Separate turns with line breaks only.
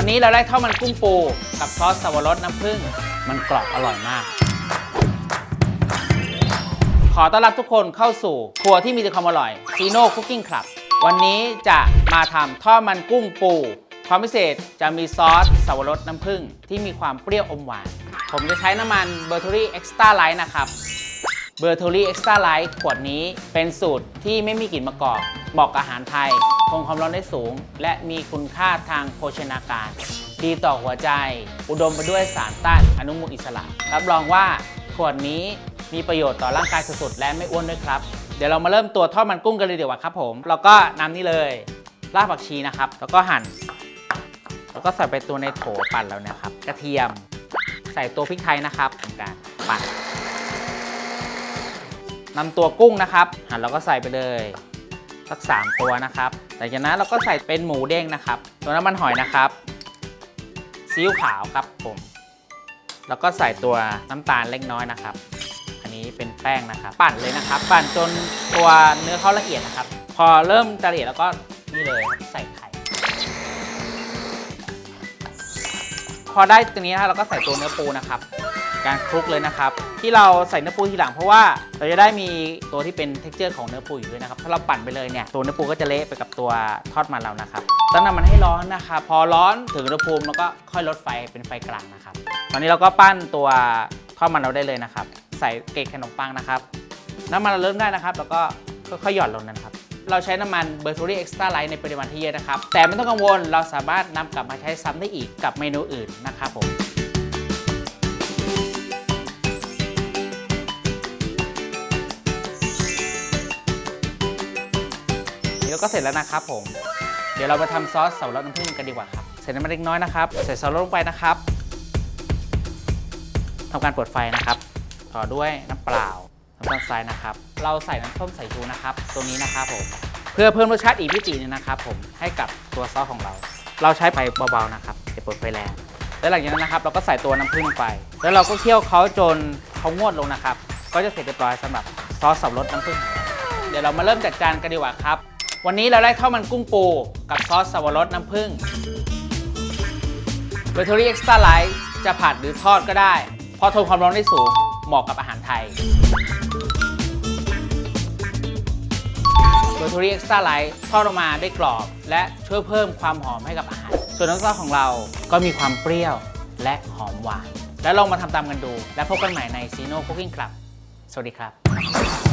วันนี้เราได้ข้าวมันกุ้งปูกับซอสสับปะรดน้ำผึ้งมันกรอบอร่อยมาก ขอต้อนรับทุกคนเข้าสู่ครัวที่มีแต่ความอร่อยซีโน่คุกกิ้งคลับวันนี้จะมาทำทอดมันกุ้งปู ความพิเศษจะมีซอสสับปะรดน้ำผึ้งที่มีความเปรี้ยวอมหวาน ผมจะใช้น้ำมันเบอร์ท r รี่เอ็กซ์ตร้าไลท์นะครับ เบอร์ t ท r รี่เอ็กซ์ตร้าไลท์ขวดนี้เป็นสูตรที่ไม่มีกลิ่นมะกอกเหมาะกับอาหารไทย คงความร้อนได้สูง และมีคุณค่าทางโภชนาการ ดีต่อหัวใจ อุดมไปด้วยสารต้านอนุมูลอิสระ รับรองว่าขวดนี้มีประโยชน์ต่อร่างกายสุดๆและไม่อ้วนด้วยครับ เดี๋ยวเรามาเริ่มตัวทอดมันกุ้งกันเลยดีกว่าครับผมแล้วก็นำนี่เลยรากผักชีนะครับ แล้วก็หั่น แล้วก็ใส่ไปตัวในโถปั่นแล้วนะครับ กระเทียม ใส่ตัวพริกไทยนะครับทำการปั่น นำตัวกุ้งนะครับ หั่นแล้วก็ใส่ไปเลยสักสามตัวนะครับหลังจากนั้นเราก็ใส่เป็นหมูเด้งนะครับตัวน้ำมันหอยนะครับซีอิ๊วขาวครับผมแล้วก็ใส่ตัวน้ำตาลเล็กน้อยนะครับ อันนี้เป็นแป้งนะครับ ปั่นเลยนะครับ ปั่นจนตัวเนื้อเขาละเอียดนะครับ พอเริ่มจะละเอียดแล้วก็นี่เลยใส่ไข่ พอได้ตรงนี้นะเราก็ใส่ตัวเนื้อปูนะครับ การคลุกเลยนะครับ ที่เราใส่เนื้อปูทีหลังเพราะว่าเราจะได้มีตัวที่เป็น t e x t อร์ของเนื้อปูอยู่ด้วยนะครับ ถ้าเราปั่นไปเลยเนี่ยตัวเนื้อปูก็จะเละไปกับตัวทอดมันเรานะครับต้องนำมันให้ร้อนนะครับพอร้อนถึงอุณหภูมิแล้วก็ค่อยลดไฟเป็นไฟกลางนะครับ ตอนนี้เราก็ปั้นตัวทอดมันเราได้เลยนะครับ ใส่เกล็ดขนมปังนะครับ น้ำมันเราเริ่มได้นะครับ แล้วก็ค่อยๆหย่อนลงนะครับเราใช้น้ำมันเบอร์ท r รี่เอ็กซ์ตร้าไลท์ในปริมาณที่เยอะนะครับ แต่ไม่ต้องกังวลเราสามารถนำกลับมาใช้ซ้ำได้อีกกับเมนูอื่นนะครับผม ก็เสร็จแล้วนะครับผม เดี๋ยวเรามาทำซอสสับปะรดน้ำผึ้งกันดีกว่าครับ ใส่น้ำมันเล็กน้อยนะครับ ใส่ซอสลงไปนะครับทำการเปิดไฟนะครับ ต่อด้วยน้ำเปล่าน้ำตาลทรายนะครับ เราใส่น้ำส้มสายชูนะครับ ตัวนี้นะครับผม เพื่อเพิ่มรสชาติอีกมิติหนึงนะครับผม ให้กับตัวซอสของเรา เราใช้ไฟเบาๆนะครับอย่าเปิดไฟแรง แล้วหลังจากนั้นนะครับ เราก็ใส่ตัวน้ำผึ้งไป แล้วเราก็เคี่ยวเขาจนเขางวดลงนะครับ ก็จะเสร็จเรียบร้อยสำหรับซอสสับรดน้ำผึ้งเราเดี๋ยวเรามาเริ่มจัดจานกันดีกว่าครับ วันนี้เราได้ข้าวมันกุ้งปูกับซอสสับปะรดน้ำผึ้งเบเทอรี่เอ็กซ์ตร้าไลท์จะผัดหรือทอดก็ได้ เพราะทนความร้อนได้สูง เหมาะกับอาหารไทยเบเทอรี่เอ็กซ์ตร้าไลท์ทอดออกมาได้กรอบ และช่วยเพิ่มความหอมให้กับอาหาร ส่วนน้ำซอสของเราก็มีความเปรี้ยวและหอมหวาน แล้วลองมาทำตามกันดู และพบกันใหม่ในซีโน่คุกกิ้งคลับ สวัสดีครับ